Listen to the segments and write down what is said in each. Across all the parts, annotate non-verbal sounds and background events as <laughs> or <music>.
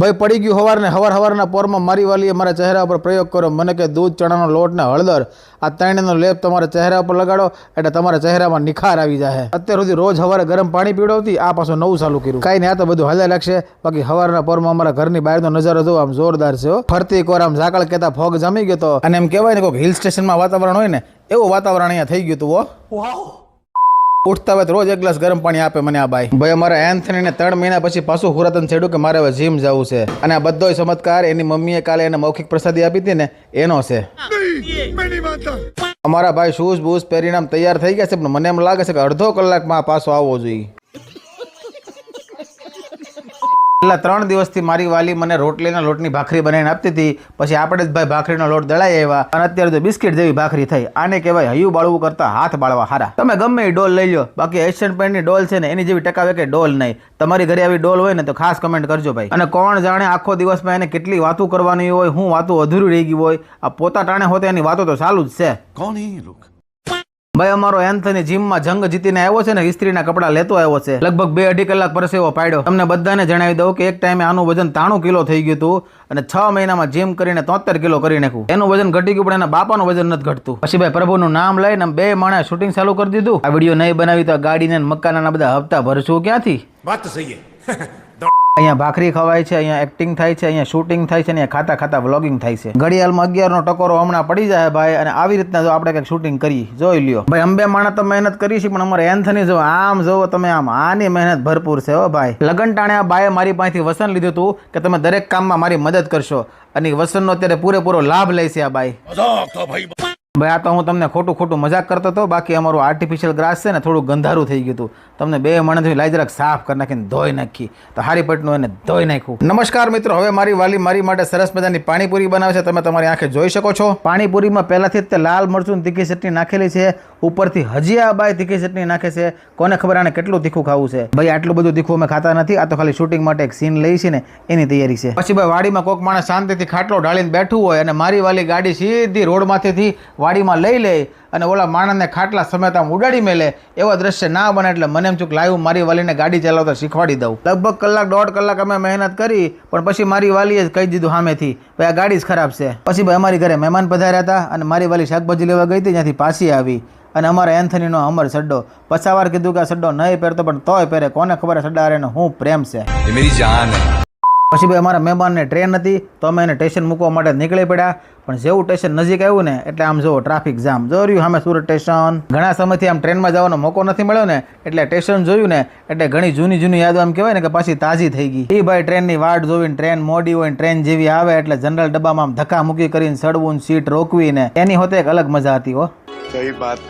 ભાઈ પડી ગયું હવારને હવાર હવારના પોરમાં મારી વાલીએ મારા ચહેરા ઉપર પ્રયોગ કર્યો. મને કે દૂધ, ચણાનો લોટ ને હળદર. આ ત્રણેયનો લેપ તમારા ચહેરા ઉપર લગાડો એટલે તમારા ચહેરામાં નિખાર આવી જાય અત્યાર સુધી રોજ હવારે ગરમ પાણી પીવડાવતી, આ પાછું નવું ચાલુ કર્યું. કાંઈ નહીં, આ તો બધું હાલ્યા લાગશે. બાકી હવારના પોરમાં અમારા ઘરની બહારનો નજારો જોવો આમ જોરદાર છે ફરતી કોર આમ ઝાકળ કહેતા ફોગ જમી ગયો હતો અને એમ કહેવાય ને કોઈક હિલ સ્ટેશનમાં વાતાવરણ હોય ને, એવું વાતાવરણ અહીંયા થઈ ગયું હતું ઉઠતા હોય રોજ એક ગ્લાસ ગરમ પાણી આપે મને આ બાઈ. ભાઈ, અમારા એન્થનીને ત્રણ મહિના પછી પાછું હુરાતન છેડ્યું કે મારે હવે જીમ જવું છે. અને આ બધો ચમત્કાર એની મમ્મીએ કાલે એને મૌખિક પ્રસાદી આપી હતી ને, એનો છે. અમારા ભાઈ શૂઝ બૂઝ પહેરીને તૈયાર થઈ ગયા છે, પણ મને એમ લાગે છે કે અડધો કલાકમાં પાછો આવવો જોઈએ. છેલ્લા ત્રણ દિવસથી મારી વાલી મને રોટલીના લોટની ભાખરી બનાવીને આપતી હતી. પછી આપણે જ ભાઈ ભાખરીનો લોટ દળાઈ આવ્યા અને અત્યારે તો બિસ્કિટ જેવી ભાખરી થઈ. આને કહેવાય હયું બાળવું કરતા હાથ બાળવા હારા. તમે ગમે એ ડોલ લઈ લો બાકી એશિયન પેન્ટની ડોલ છે ને, એની જેવી ટકાવે કે ડોલ નહીં. તમારી ઘરે આવી ડોલ હોય ને, તો ખાસ કમેન્ટ કરજો ભાઈ. અને કોણ જાણે આખો દિવસમાં એને કેટલી વાતો કરવાની હોય, હું વાતો અધૂરી રહી ગઈ હોય. આ પોતા ટાણે હોતે એની વાતો તો ચાલુ જ છે. કોણ એ લોકો? ભાઈ, અમારો એન્થની જીમમાં જંગ જીતીને આવ્યો છે ને, ઇસ્ત્રીના કપડાં લેતો આવ્યો છે. લગભગ બે અઢી કલાક પરસેવો પાડ્યો. તમને બધાને જણાવી દઉં કે એક ટાઈમે આનું વજન તાણું કિલો થઈ ગયું હતું અને છ મહિનામાં જીમ કરીને તોતેર કિલો કરી નાખ્યું. એનું વજન ઘટી ગયું, પણ એના બાપાનું વજન નથી ઘટતું. પછી ભાઈ, પ્રભુનું નામ લઈને બે માણે શૂટિંગ ચાલુ કરી દીધું. આ વીડિયો નહીં બનાવી તો ગાડીને મકાના બધા હપ્તા ભરશું. ક્યાંથી? વાત સહી <laughs> અહીંયા ભાખરી ખવાય છે, અહીંયા એક્ટિંગ થાય છે, અહીંયા શૂટિંગ થાય છે અહીંયા ખાતા ખાતા વ્લોગિંગ થાય છે. ઘડિયાળમાં અગિયારનો ટકોરો હમણાં પડી જાય ભાઈ અને આવી રીતના જો આપણે કંઈક શૂટિંગ કરી જોઈ લ્યો. ભાઈ, અંબે માણસ તો મહેનત કરી છે, પણ અમારે એન્થની જો આમ જોવો તમે આમ, આની મહેનત ભરપૂર છે હો ભાઈ. લગન ટાણે આ બાએ મારી પાસેથી વસન લીધું હતું કે તમે દરેક કામમાં મારી મદદ કરશો અને વસનનો અત્યારે પૂરેપૂરો લાભ લે આ બાઈ. ભાઈ, આ તો હું તમને ખોટું ખોટું મજાક કરતો હતો, બાકી અમારું આર્ટિફિશિયલ ગ્રાસ છે ને થોડું ગંધારું થઈ ગયું હતું. તમને બે મણથી લાઈ જરાક સાફ કરી નાખીને ધોઈ નાખી. તો હારી પટનું એને ધોઈ નાખ્યું. નમસ્કાર મિત્રો, હવે મારી વાલી મારી માટે સરસ મજાની પાણીપુરી બનાવે છે. તમે તમારી આંખે જોઈ શકો છો. પાણીપુરીમાં પહેલાંથી જ તે લાલ મરચું તીખી ચટણી નાખેલી છે. ઉપરથી હજી આ બાય તીખી ચટણી નાખે છે. કોને ખબર આને કેટલું તીખું ખાવું છે? ભાઈ, આટલું બધું તીખું અમે ખાતા નથી. આ તો ખાલી શૂટિંગ માટે એક સીન લઈ છે ને, એની તૈયારી છે. પછી ભાઈ, વાડીમાં કોક માણસ શાંતિથી ખાટલો ઢાળીને બેઠું હોય અને મારી વાલી ગાડી સીધી રોડમાંથી વાડીમાં લઈ લે. અને ઓલા માણસને ખાટલા સમેત આમ ઉડાડી મેલે, એવા દ્રશ્ય ના બને એટલે મને એમ ચૂક કે લાઈવ મારી વાલીને ગાડી ચલાવતા શીખવાડી દઉં. લગભગ કલાક, દોઢ કલાક અમે મહેનત કરી, પણ પછી મારી વાલીએ જ કહી દીધું સામેથી ભાઈ આ ગાડી જ ખરાબ છે. પછી ભાઈ અમારી ઘરે મહેમાન પધાર્યા હતા અને મારી વાલી શાકભાજી લેવા ગઈ હતી, ત્યાંથી પાછી આવી. અને અમારા એન્થનીનો અમર સડ્ડો. પછાવાર કીધું કે આ સડ્ડો નહીં પહેરતો, પણ તોય પહેરે. કોને ખબર સડ્ડા અરે હું પ્રેમ છે? પછી ભાઈ અમારા મહેમાનને ટ્રેન હતી તો અમે એને સ્ટેશન મૂકવા માટે નીકળી પડ્યા. પણ જેવું સ્ટેશન નજીક આવ્યું ને એટલે આમ જુઓ ટ્રાફિક જામ જોયું સામે સુરત સ્ટેશન ઘણા સમયથી આમ ટ્રેનમાં જવાનો મોકો નથી મળ્યો ને એટલે સ્ટેશન જોયું ને એટલે ઘણી જૂની જૂની યાદો આમ કહેવાય ને કે પાછી તાજી થઈ ગઈ. એ ભાઈ ટ્રેનની વાટ જોઈને ટ્રેન મોડી હોય ટ્રેન જેવી આવે એટલે જનરલ ડબ્બામાં આમ ધક્કા મૂકી કરીને સડવું સીટ રોકવી ને એની હોતે એક અલગ મજા હતી હો.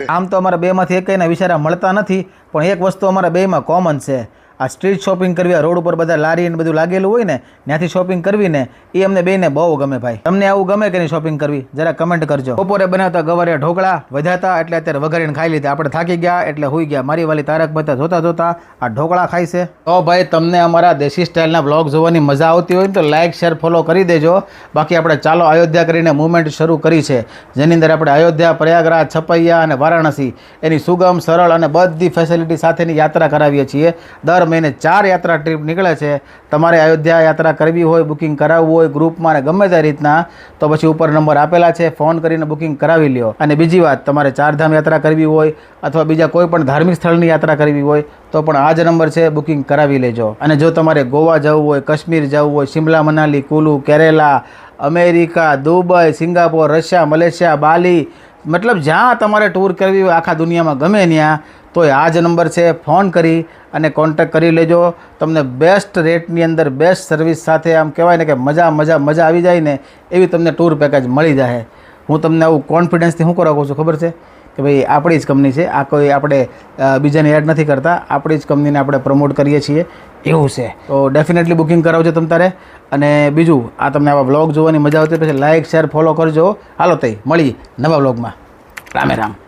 આમ તો અમારા બે બેમાંથી એક વિચારા મળતા નથી પણ એક વસ્તુ અમારા બે માં કોમન છે. આ સ્ટ્રીટ શોપિંગ કરવી, આ રોડ ઉપર બધા લારી અને બધું લાગેલું હોય ને, ત્યાંથી શોપિંગ કરવી ને એ અમને બેને બહુ ગમે ભાઈ. તમને આવું ગમે કે નહીં શોપિંગ કરવી? જરા કમેન્ટ કરજો. બપોરે બનાવતા ગવારે ઢોકળા વધતા એટલે અત્યારે વઘારીને ખાઈ લીધા. આપણે થાકી ગયા એટલે હોઈ ગયા. મારી વાલી તારક મહેતા જોતા જોતા આ ઢોકળા ખાય છે. તો ભાઈ, તમને અમારા દેશી સ્ટાઇલના બ્લોગ જોવાની મજા આવતી હોય તો લાઇક શેર ફોલો કરી દેજો. બાકી આપણે ચાલો અયોધ્યા કરીને મુવમેન્ટ શરૂ કરી છે. જેની અંદર આપણે અયોધ્યા, પ્રયાગરાજ, છપૈયા અને વારાણસી એની સુગમ, સરળ અને બધી ફેસિલિટી સાથેની યાત્રા કરાવીએ છીએ. દર મહિને ચાર યાત્રા ટ્રીપ નીકળે છે. તમારે અયોધ્યા યાત્રા કરવી હોય બુકિંગ કરાવવું હોય ગ્રુપમાં અને ગમે તે રીતના, તો પછી ઉપર નંબર આપેલા છે. ફોન કરીને બુકિંગ કરાવી લ્યો. અને બીજી વાત, તમારે ચારધામ યાત્રા કરવી હોય અથવા બીજા કોઈ પણ ધાર્મિક સ્થળની યાત્રા કરવી હોય, તો પણ આ જ નંબર છે બુકિંગ કરાવી લેજો. અને જો તમારે ગોવા જવું હોય, કાશ્મીર જવું હોય, Shimla, Manali, Kullu, Kerala, America, Dubai, Singapore, Russia, Malaysia, Bali, મતલબ જ્યાં તમારે ટૂર કરવી હોય, આખા દુનિયામાં ગમે ત્યાં તોય આ જ નંબર છે, ફોન કરી અને કોન્ટેક કરી લેજો. તમને બેસ્ટ રેટની અંદર બેસ્ટ સર્વિસ સાથે આમ કહેવાય ને કે મજા મજા મજા આવી જાય ને એવી તમને ટૂર પેકેજ મળી જાય. હું તમને આવું કોન્ફિડન્સથી શું કરવા કહું છું, ખબર છે? કે ભાઈ, આપણી જ કંપની છે. આ કોઈ આપણે બીજાને એડ નથી કરતા. આપણી જ કંપનીને આપણે પ્રમોટ કરીએ છીએ. એવું છે. તો ડેફિનેટલી બુકિંગ કરાવજો તમ તારે. અને બીજું, આ તમને આવા બ્લોગ જોવાની મજા આવતી પછી લાઇક શેર ફોલો કરજો. હાલો તઈ, મળી નવા બ્લોગમાં રામે રામ.